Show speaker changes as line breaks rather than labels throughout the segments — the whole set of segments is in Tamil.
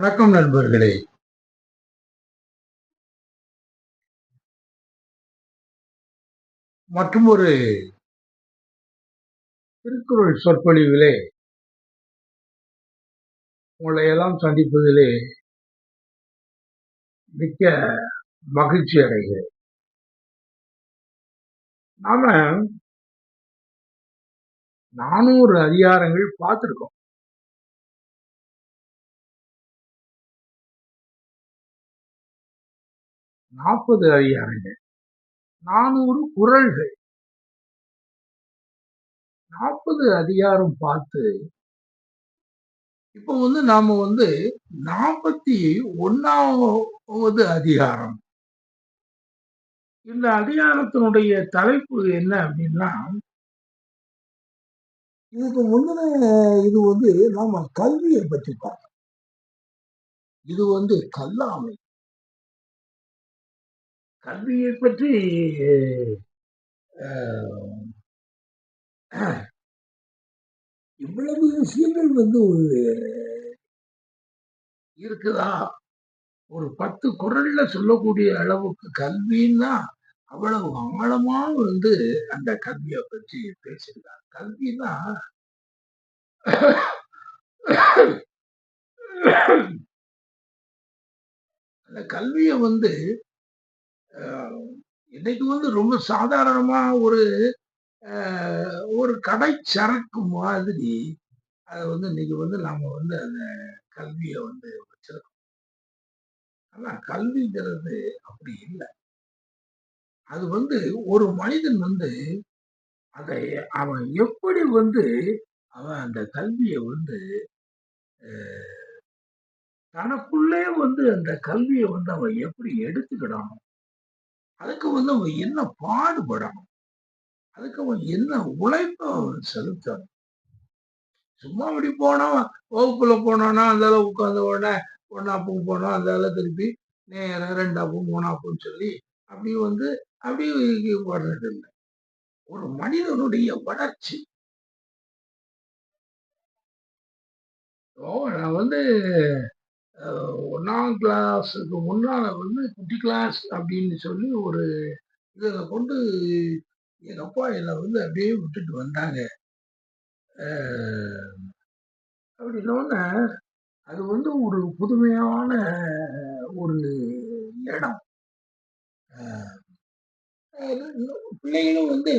வணக்கம் நண்பர்களே. மற்றும் ஒரு திருக்குறள் சொற்பொழிவிலே உங்களை எல்லாம் சந்திப்பதிலே மிக்க மகிழ்ச்சி அடைகிறேன். நாம நானூறு அதிகாரங்கள் பார்த்துருக்கோம். நாற்பது அதிகாரங்கள் நானூறு குரல்கள். நாற்பது அதிகாரம் பார்த்து இப்போ வந்து நாம வந்து நாற்பத்தி ஒன்னாவது அதிகாரம். இந்த அதிகாரத்தினுடைய தலைப்பு என்ன அப்படின்னா இதுக்கு முந்தின இது வந்து நாம கல்வியை பற்றி பார்க்கணும். இது வந்து கல்லாமை. கல்வியை பற்றி இவ்வளவு விஷயங்கள் வந்து ஒரு இருக்குதா? ஒரு பத்து குரல்ல சொல்லக்கூடிய அளவுக்கு கல்வின்னா அவ்வளவு ஆழமா வந்து அந்த கல்வியை பற்றி பேசியிருக்காங்க கல்வினா அந்த கல்வியை வந்து இன்னைக்கு வந்து ரொம்ப சாதாரணமா ஒரு ஒரு கடை சரக்கு மாதிரி அதை வந்து இன்னைக்கு வந்து நாம வந்து அந்த கல்வியை வந்து வச்சிருக்கோம். ஆனா கல்விங்கிறது அப்படி இல்லை. அது வந்து ஒரு மனிதன் வந்து அதை அவன் எப்படி வந்து அவன் அந்த கல்வியை வந்து தனக்குள்ளே வந்து அந்த கல்வியை வந்து அவன் எப்படி எடுத்துக்கிடணும் அதுக்கு வந்து அவன் என்ன பாடுபடணும்? அதுக்கு அவன் என்ன உழைப்ப செலுத்தணும்? சும்மா அப்படி போனோம் வகுப்புல போனோம்னா அந்த அளவு உட்காந்து உடனே ஒன்னாப்பும் போனோம் அந்த அளவு திருப்பி நேரம் ரெண்டாப்பும் மூணாப்பும் சொல்லி அப்படி வந்து அப்படி வர்றது இல்லை ஒரு மனிதனுடைய வளர்ச்சி. நான் வந்து ஒன்றாம் கிளாஸுக்கு முன்னால் வந்து குட்டி கிளாஸ் அப்படின்னு சொல்லி ஒரு இதை கொண்டு எங்கள் அப்பா என்னை வந்து அப்படியே விட்டுட்டு வந்தாங்க. அப்படின்னோடனே அது வந்து ஒரு புதுமையான ஒரு இடம். பிள்ளைகளும் வந்து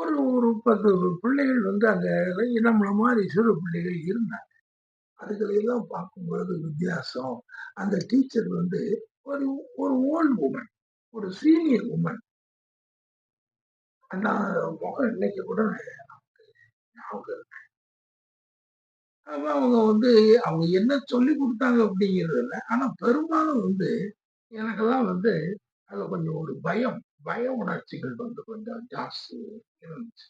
ஒரு ஒரு பத்து பிள்ளைகள் வந்து அங்கே நம்மள மாதிரி சிறு பிள்ளைகள் இருந்தாங்க. அதுகளெல்லாம் பார்க்கும்பொழுது வித்தியாசம். அந்த டீச்சர் வந்து ஒரு ஒரு ஓல்டு உமன் ஒரு சீனியர் உமன் அந்த முகம் இன்னைக்கு கூட ஞாபகம் அவங்க வந்து அவங்க என்ன சொல்லி கொடுத்தாங்க அப்படிங்கிறது இல்லை. ஆனா பெரும்பாலும் வந்து எனக்கெல்லாம் வந்து அதுல கொஞ்சம் ஒரு பயம் பய உணர்ச்சிகள் வந்து கொஞ்சம் ஜாஸ்தி இருந்துச்சு.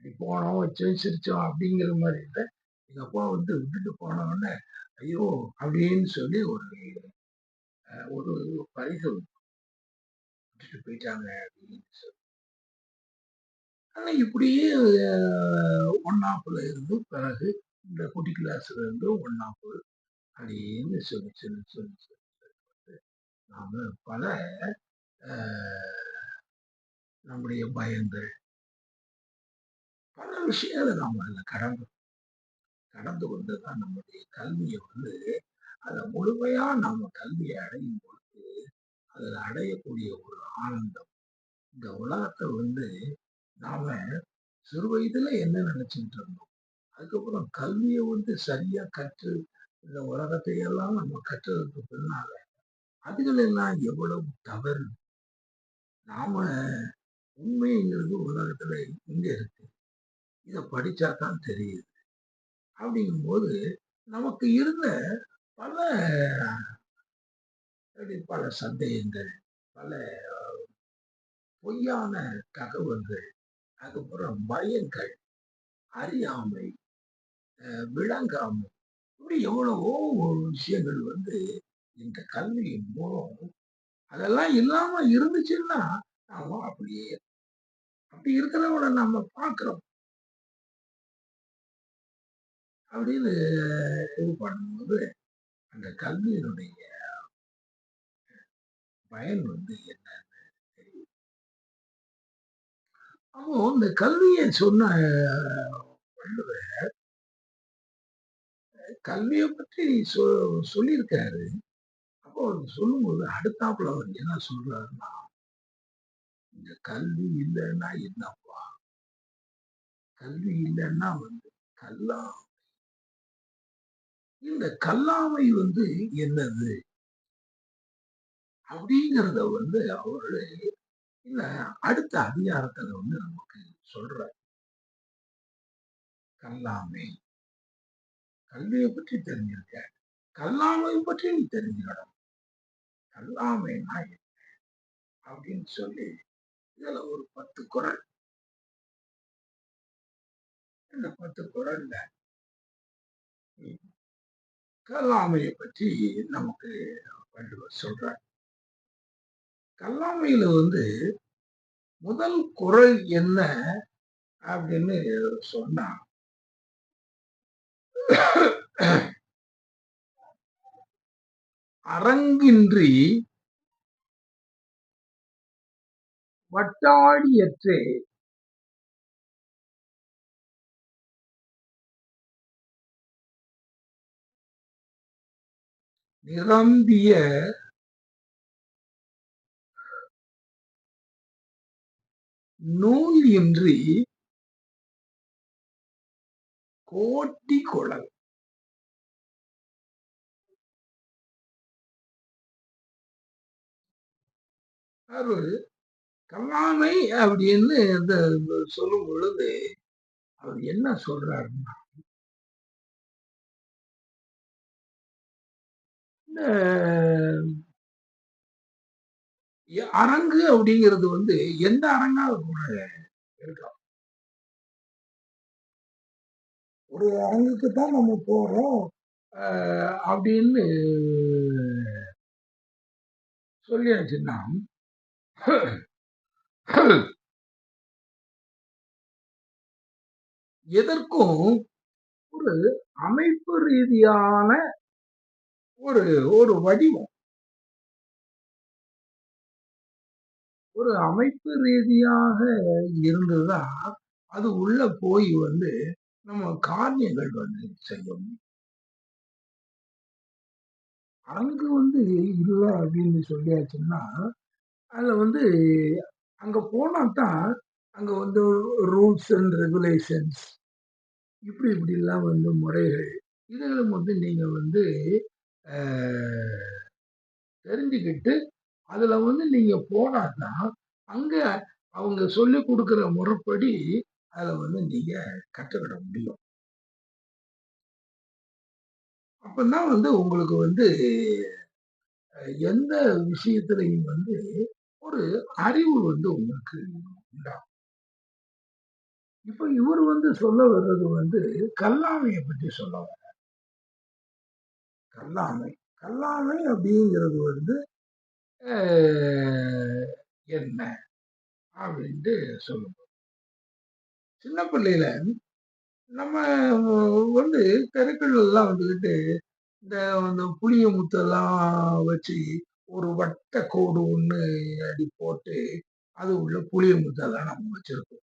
இப்படி போனோம் வச்சு சிரிச்சோம் அப்படிங்கிற மாதிரி இல்லை. எங்க அப்பா வந்து விட்டுட்டு போனோடனே ஐயோ அப்படின்னு சொல்லி ஒரு ஒரு பரிசு விட்டுட்டு போயிட்டாங்க அப்படின்னு சொல்லி. ஆனால் இப்படியே ஒன்னாப்புல இருந்து பிறகு இந்த குட்டி கிளாஸ்ல இருந்து ஒன்னாப்பு அப்படின்னு சொல்லி சொல்லி சொல்லி சொல்லி நாம பல நம்முடைய பயங்கள் பல விஷயங்களை நாம் அதில் கடந்து கடந்து கொண்டு தான் நம்முடைய கல்வியை வந்து அதை முழுமையா நம்ம கல்வியை அடையும் பொழுது அதில் அடையக்கூடிய ஒரு ஆனந்தம். இந்த உலகத்தை வந்து நாம சிறு வயதுல என்ன நினைச்சுட்டு இருந்தோம்? அதுக்கப்புறம் கல்வியை வந்து சரியா கற்று இந்த உலகத்தையெல்லாம் நம்ம கற்றதுக்கு பின்னால அதுகளெல்லாம் எவ்வளவு தவறு? நாம உண்மைங்கிறது உலகத்துல இங்க இருக்கு? இதை படிச்சா தான் தெரியுது. அப்படிங்கும்போது நமக்கு இருந்த பல பல சந்தேகங்கள் பல பொய்யான தகவல்கள் அதுக்கப்புறம் பயங்கள் அறியாமை விளங்காமை இப்படி எவ்வளவோ விஷயங்கள் வந்து இந்த கல்வியின் மூலம் அதெல்லாம் இல்லாம இருந்துச்சுன்னா நாம அப்படியே அப்படி இருக்கிறவங்கள நம்ம பார்க்கிறோம். அப்படின்னு இது பண்ணும்போது அந்த கல்வியினுடைய பயன் வந்து என்னன்னு தெரியும் அப்போ இந்த கல்வியை சொன்ன வள்ளுவர் கல்வியை பற்றி சொ சொல்லியிருக்காரு. அப்போ அவர் சொல்லும்போது அடுத்தாப்புல அவர் என்ன சொல்றாருன்னா இந்த கல்வி இல்லைன்னா என்னப்பா? கல்வி இல்லைன்னா வந்து கல்லாம் இந்த கல்லாமை வந்து என்னது? அப்படிங்கிறத வந்து அவரு இல்ல அடுத்த அதிகாரத்துல வந்து நமக்கு சொல்ற கல்லாமை. கல்வியை பற்றி தெரிஞ்சிருக்க. கல்லாமை பற்றி நீ தெரிஞ்சுக்கணும். கல்லாமைனா என்ன? அப்படின்னு சொல்லி இதுல ஒரு பத்து குரல். இந்த பத்து குரல்ல? கல்லாமையை பற்றி நமக்கு வள்ளுவர் சொல்றார். கல்லாமையில வந்து முதல் குரல் என்ன அப்படின்னு சொன்னா அரங்கின்றி வட்டாடியற்றே நிரம்பிய நூல் இன்றி கோட்டி குழல் அது கல்லாமை அப்படின்னு சொல்லும் பொழுது அவர் என்ன சொல்றாருன்னா அரங்கு அப்படிங்கிறது வந்து எந்த அரங்கா கூட இருக்கலாம் ஒரு அரங்குக்கு தான் நம்ம போறோம் அப்படின்னு சொல்லியாச்சுன்னா எதற்கும் ஒரு அமைப்பு ரீதியான ஒரு ஒரு வடிவம். ஒரு அமைப்பு ரீதியாக இருந்ததா அது உள்ள போய் வந்து நம்ம காரியங்கள் வந்து செய்யும். அங்கு வந்து இல்லை அப்படின்னு சொல்லியாச்சுன்னா அதுல வந்து அங்க போனாதான் அங்க வந்து ரூல்ஸ் அண்ட் ரெகுலேஷன்ஸ் இப்படி இப்படிலாம் வந்து முறைகள் இதெல்லாம் வந்து நீங்க வந்து தெரிஞ்சுக்கிட்டு அதில் வந்து நீங்கள் போனால் தான் அங்கே அவங்க சொல்லி கொடுக்குற முறைப்படி அதில் வந்து நீங்கள் கற்றுக்கிட முடியும். அப்பதான் வந்து உங்களுக்கு வந்து எந்த விஷயத்திலையும் வந்து ஒரு அறிவு வந்து உங்களுக்கு உண்டாகும். இப்போ இவர் வந்து சொல்ல வர்றது வந்து கல்லாமையை பற்றி சொல்ல கல்லாமை. கல்லாமை அப்படிங்கிறது வந்து என்ன? அப்படின்ட்டு சொல்லுவோம் சின்ன பிள்ளையில நம்ம வந்து கருக்கள்லாம் வந்துக்கிட்டு இந்த அந்த புளிய முத்தெல்லாம் வச்சு ஒரு வட்ட கோடு ஒன்று அடி போட்டு அது உள்ள புளிய முத்தெல்லாம் நம்ம வச்சிருக்கோம்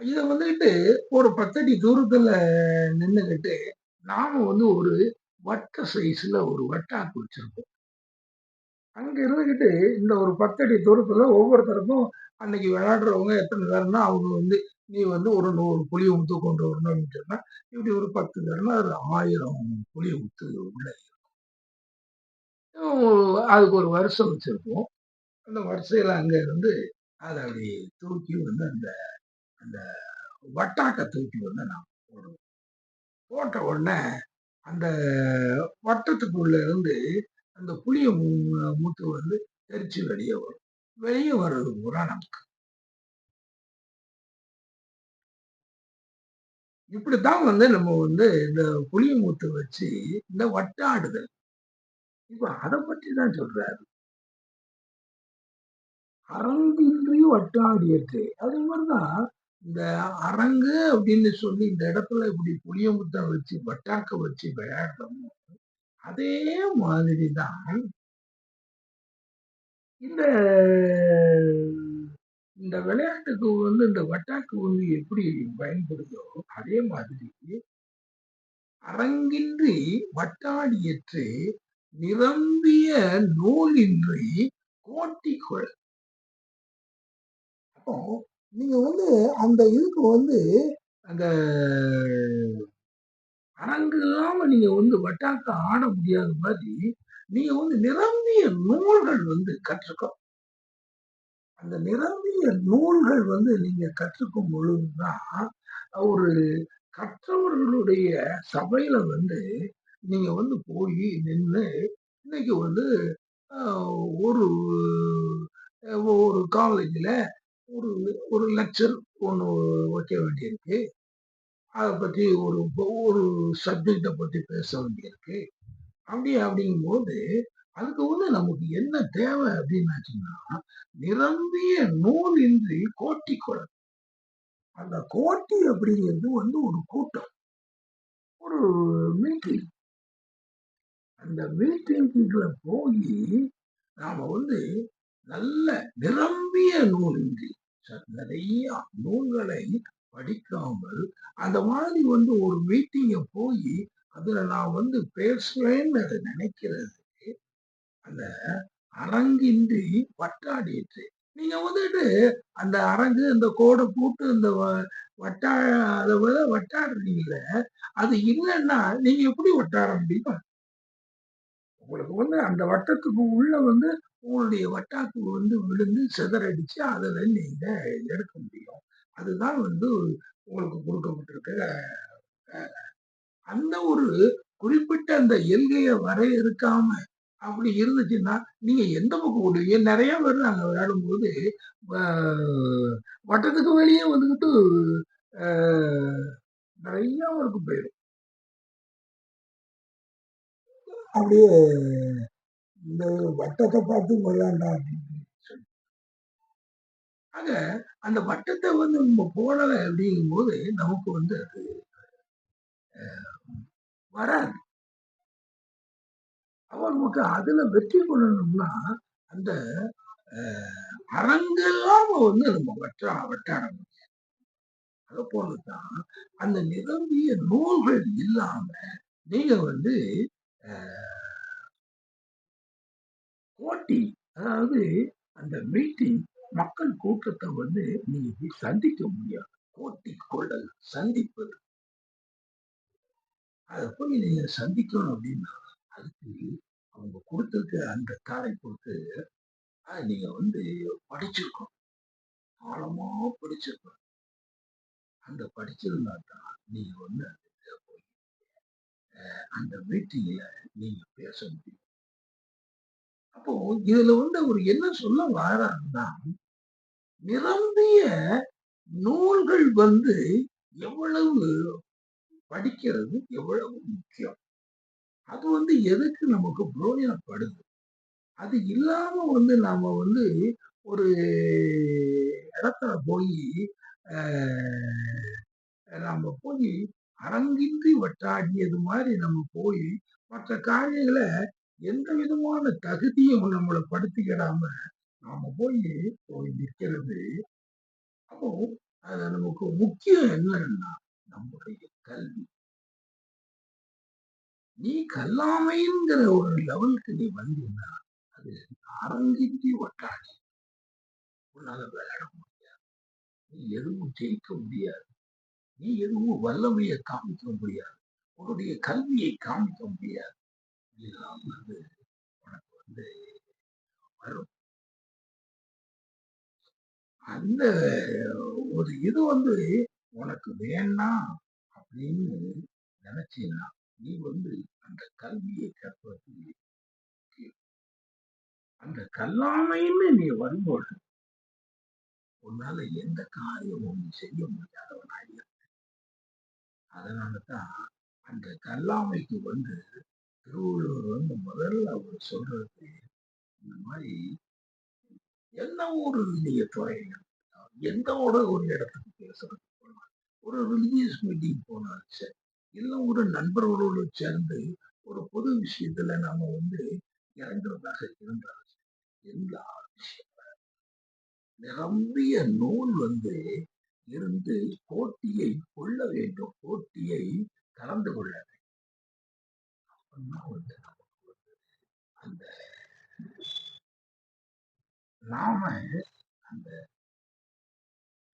இதை வந்துக்கிட்டு ஒரு பத்தடி தூரத்துல நின்றுக்கிட்டு நாம் வந்து ஒரு வட்ட சைஸ்ல ஒரு வட்டாக்கு வச்சுருப்போம். அங்க இருந்துகிட்டு இந்த ஒரு பத்தடி தூரத்துல ஒவ்வொருத்தருக்கும் அன்னைக்கு விளையாடுறவங்க எத்தனை பேர்னா அவங்க வந்து நீ வந்து ஒரு நூறு புளிய ஊத்து கொண்டு வரணும் அப்படின்னு சொன்னா இப்படி ஒரு பத்து பேர்னா அதில் ஆயிரம் புளி ஊத்து உள்ள அதுக்கு ஒரு வருஷம் வச்சிருப்போம். அந்த வரிசையில அங்க இருந்து அதை அப்படி தூக்கி வந்து அந்த அந்த வட்டாக்க தூக்கி வந்து நான் போடுவோம். போட்ட உடனே அந்த வட்டத்துக்குள்ள இருந்து அந்த புளிய மூத்து வந்து தெரிச்சு வெளியே வரும். வெளியே வர்றது பூரா நமக்கு. இப்படித்தான் வந்து நம்ம வந்து இந்த புளிய மூத்து வச்சு இந்த வட்டாடுதல். இப்ப அதை பற்றி தான் சொல்றாரு. அரங்கின்றி வட்டாடியது அதே மாதிரிதான் இந்த அரங்கு அப்படின்னு சொல்லி இந்த இடத்துல இப்படி புளிய முத்தம் வச்சு வட்டாக்க வச்சு விளையாடுறோம் அதே மாதிரி தான் இந்த இந்த விளையாட்டுக்கு வந்து இந்த வட்டாக்கு வந்து எப்படி பயன்படுதோ அதே மாதிரி அரங்கின்றி வட்டாடியற்று நிரம்பிய நூலின்றி கோட்டிக்கொள். அப்போ நீங்க வந்து அந்த இதுக்கு வந்து அந்த அரங்கு இல்லாம நீங்க வந்து வட்டாக்க ஆட முடியாத மாதிரி நீங்க வந்து நிரம்பிய நூல்கள் வந்து கற்றுக்கோ அந்த நிரம்பிய நூல்கள் வந்து நீங்க கற்றுக்கும் பொழுதுதான் ஒரு கற்றவர்களுடைய சபையில வந்து நீங்க வந்து போய் நின்று இன்னைக்கு வந்து ஒரு ஒரு காலேஜில் ஒரு ஒரு லெக்சர் ஒன்று வைக்க வேண்டியிருக்கு. அதை பற்றி ஒரு ஒரு சப்ஜெக்டை பற்றி பேச வேண்டியிருக்கு. அப்படி அப்படிங்கும்போது அதுக்கு வந்து நமக்கு என்ன தேவை அப்படின்னாச்சுன்னா நிரம்பிய நூல் இன்றி கோட்டி குளம் அந்த கோட்டி அப்படிங்கிறது வந்து ஒரு கூட்டம். ஒரு மீட்டிங் அந்த மீட்டிங்குள்ள போய் நாம வந்து நல்ல நிரம்பிய நூல் இன்றி நிறைய நூல்களை படிக்காமல் அந்த மாதிரி வந்து ஒரு மீட்டிங்க போய் அதுல நான் வந்து பேசுறேன்னு அதை நினைக்கிறது அந்த அரங்கின்றி வட்டாடிட்டு நீங்க வந்துட்டு அந்த அரங்கு அந்த கோடை போட்டு இந்த வட்டா அதை விட வட்டாடுறீங்கள அது இல்லைன்னா நீங்க எப்படி வட்டார முடியும் உங்களுக்கு வந்து அந்த வட்டத்துக்கு உள்ள வந்து உங்களுடைய வட்டாக்கு வந்து விழுந்து சிதறடிச்சு அதில் நீங்கள் எடுக்க முடியும். அதுதான் வந்து உங்களுக்கு கொடுக்கப்பட்டிருக்க அந்த ஒரு குறிப்பிட்ட அந்த எல்கையை வரையறுக்காம அப்படி இருந்துச்சுன்னா நீங்க எந்த பக்கம் விடுவீங்க நிறைய பேர் நாங்கள் விளையாடும்போது வட்டத்துக்கு வெளியே வந்துக்கிட்டு நிறைய ஒர்க்கு போயிடும். அப்படியே இந்த வட்டத்தை பார்த்து விளையாண்டா அப்படின்னு ஆக அந்த வட்டத்தை வந்து நம்ம போடலை அப்படிங்கும் போது நமக்கு வந்து அது வராது. நமக்கு அதுல வெற்றி கொள்ளணும்னா அந்த அரங்கெல்லாம் வந்து நம்ம வற்ற வட்டார அதை போலதான் அந்த நிரம்பிய நூல்கள் இல்லாம நீங்க வந்து போட்டி அதாவது அந்த மீட்டிங் மக்கள் கூட்டத்தை வந்து நீ சந்திக்க முடியாது. போட்டி கொள்ளல் சந்திப்பது அதை போய் நீங்க சந்திக்கணும் அப்படின்னா அதுக்கு அவங்க கொடுத்துருக்க அந்த தலைப்புக்கு பொறுத்து நீங்க வந்து படிச்சிருக்கணும். ஆழமா படிச்சிருக்கணும். அந்த படிச்சிருந்தா தான் நீங்க வந்து போய் அந்த மீட்டிங்ல நீங்க பேச முடியும். அப்போ இதுல வந்து அவர் என்ன சொல்ல வராருன்னா நிரம்பிய நூல்கள் வந்து எவ்வளவு படிக்கிறது எவ்வளவு முக்கியம். அது வந்து எதுக்கு நமக்கு புரோஜனப்படுது? அது இல்லாம வந்து நாம வந்து ஒரு இடத்துல போய் நம்ம போய் அரங்கின்றி வட்டாடியது மாதிரி நம்ம போய் மற்ற காரியங்களை எந்த விதமான தகுதியும் நம்மளை படுத்திக்கிடாம நாம போய் போய் நிற்கிறது. அப்போ அது நமக்கு முக்கியம் என்னன்னா நம்முடைய கல்வி. நீ கல்லாமைங்கிற ஒரு லெவலுக்கு நீ வந்தீங்கன்னா அது அரங்கின்றி ஒட்டாடி உன்னால விளையாட முடியாது. நீ எதுவும் ஜெயிக்க முடியாது. நீ எதுவும் வல்லமையை காமிக்க முடியாது. உன்னுடைய கல்வியை காமிக்க முடியாது. இதெல்லாம் வந்து உனக்கு வந்து வரும் அந்த ஒரு இது வந்து உனக்கு வேண்டாம் அப்படின்னு நினைச்சீங்கன்னா நீ வந்து அந்த கல்வியை கற்பது அந்த கல்லாமைன்னு நீ வரும்போது உன்னால எந்த காரியமும் செய்ய முடியாதவனாக அதனாலதான் அந்த கல்லாமைக்கு வந்து திருவள்ளுவர் வந்து முதல்ல அவர் சொல்றது இந்த மாதிரி எந்த ஒரு நீங்க துறையில எந்த ஒரு ஒரு இடத்துக்கு பேசுறது ஒரு ரிலீஜியஸ் மீட்டிங் போனாலும் சரி இல்லை ஒரு நண்பர்களோடு சேர்ந்து ஒரு பொது விஷயத்துல நாம வந்து இறங்குறதாக இருந்தால் எல்லா விஷயம் நிரம்பிய நூல் வந்து இருந்து போட்டியை கொள்ள வேண்டும். போட்டியை கலந்து கொள்ள வேண்டும். வந்து அந்த நாம அந்த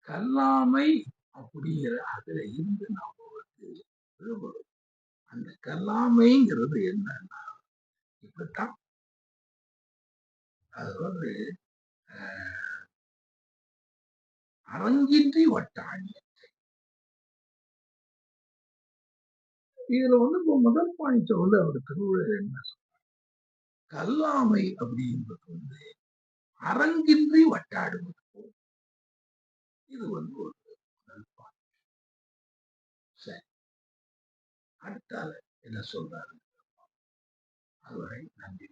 கல்லாமை அப்படிங்கிற அதுல இருந்து நாம வந்து விடுபடும் அந்த கல்லாமைங்கிறது என்னன்னா இப்படித்தான். அது வந்து அரங்கின்றி வட்டாங்க இதுல வந்து இப்போ முதல் பாயிண்ட் வந்து அவர் திருவிழா என்ன சொல்றார்? கல்லாமை அப்படிங்கிறது வந்து அரங்கின்றி வட்டாடுவது போல். இது வந்து ஒரு முதல் பாயிண்ட் சரி அடுத்தால என்ன சொல்றாரு அதுவரை நன்றி